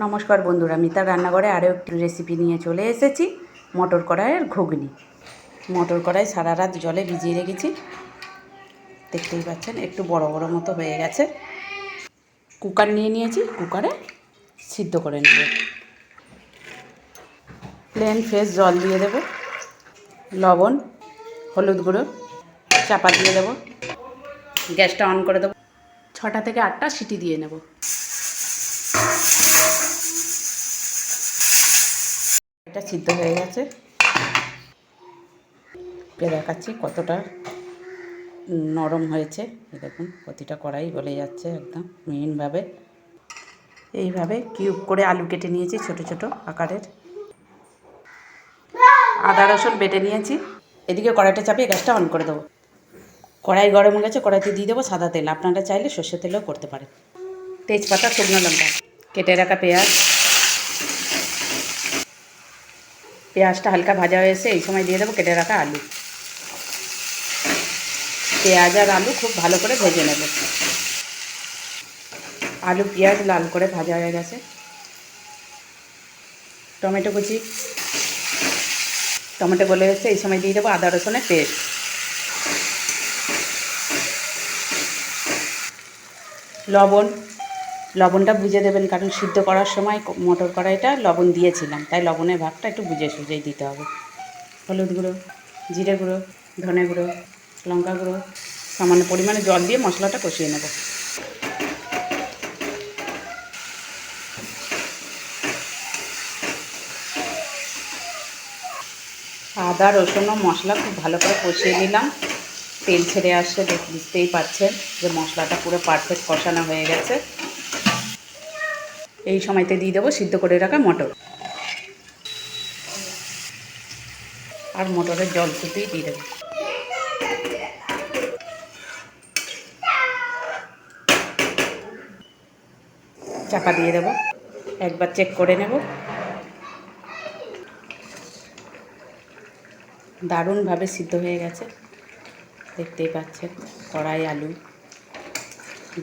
নমস্কার বন্ধুরা মিতার রান্নাঘরে আরও একটি রেসিপি নিয়ে চলে এসেছি, মটর কড়াইয়ের ঘুগনি। মটর কড়াই সারা রাত জলে ভিজিয়ে রেখেছি। দেখতেই পাচ্ছেন, একটু বড় বড় মতো হয়ে গেছে। কুকার নিয়ে নিয়েছি, কুকারে সিদ্ধ করে নেব। প্লেন ফ্রেশ জল দিয়ে দেব। লবণ, হলুদ গুঁড়ো, চাপা দিয়ে দেব। গ্যাসটা অন করে দেবো। ছটা থেকে আটটা সিটি দিয়ে নেব। এটা সিদ্ধ হয়ে গেছে। দেখাচ্ছি কতটা নরম হয়েছে। দেখুন, প্রতিটা কড়াই গলে যাচ্ছে একদম মিহিনভাবে এইভাবে কিউব করে আলু কেটে নিয়েছি ছোট ছোট আকারের। আদা, রসুন বেটে নিয়েছি। এদিকে কড়াইটা চাপিয়ে গ্যাসটা অন করে দেবো। কড়াই গরম হয়ে গেছে, কড়াইতে দিয়ে দেবো সাদা তেল। আপনারা চাইলে সর্ষের তেলেও করতে পারেন। তেজপাতা, শুকনো লঙ্কা, কেটে রাখা পেঁয়াজ। পেঁয়াজটা হালকা ভাজা হয়েছে এই সময় দিয়ে দেবো, কেটে রাখা আলু। পেঁয়াজ আর আলু খুব ভালো করে ভেজে নেব। আলু পেঁয়াজ লাল করে ভাজা হয়ে গেছে। টমেটো কুচি। টমেটো গলে এসছে এই সময় দিয়ে দেবো আদা রসুনের পেস্ট। লবণ। লবণটা বুঝে দেবেন, কারণ সিদ্ধ করার সময় মটর কড়াইটা লবণ দিয়েছিলাম, তাই লবণের ভাগটা একটু বুঝে সুঝেই দিতে হবে। হলুদ গুঁড়ো, জিরে গুঁড়ো, ধনে গুঁড়ো, লঙ্কা গুঁড়ো, সামান্য পরিমাণে জল দিয়ে মশলাটা কষিয়ে নেব। আদা, রসুন ও মশলা খুব ভালো করে কষিয়ে নিলাম। তেল ছেড়ে আসছে বুঝতেই পারছেন যে মশলাটা পুরো পারফেক্ট কষানো হয়ে গেছে। এই সময়তে দিয়ে দেবো সিদ্ধ করে রাখা মটর। আর মটরের জল ফুটিয়ে দিয়ে দেবো। চাপা দিয়ে দেবো। একবার চেক করে নেব। দারুণভাবে সিদ্ধ হয়ে গেছে। দেখতেই পাচ্ছেন, কড়াই, আলু।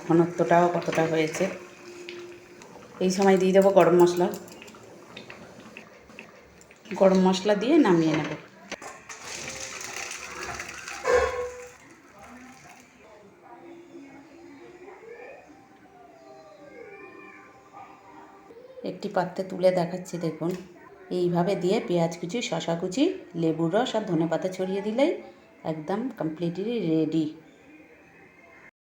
ঘনত্বটাও কতটা হয়েছে। এই সময় দিয়ে দেবো গরম মশলা। গরম মশলা দিয়ে নামিয়ে নেব। একটি পাত্রে তুলে দেখাচ্ছি, দেখুন। এইভাবে দিয়ে পেঁয়াজ কুচি শশা কুচি, লেবুর রস আর ধনে পাতা ছড়িয়ে দিলেই একদম কমপ্লিটলি রেডি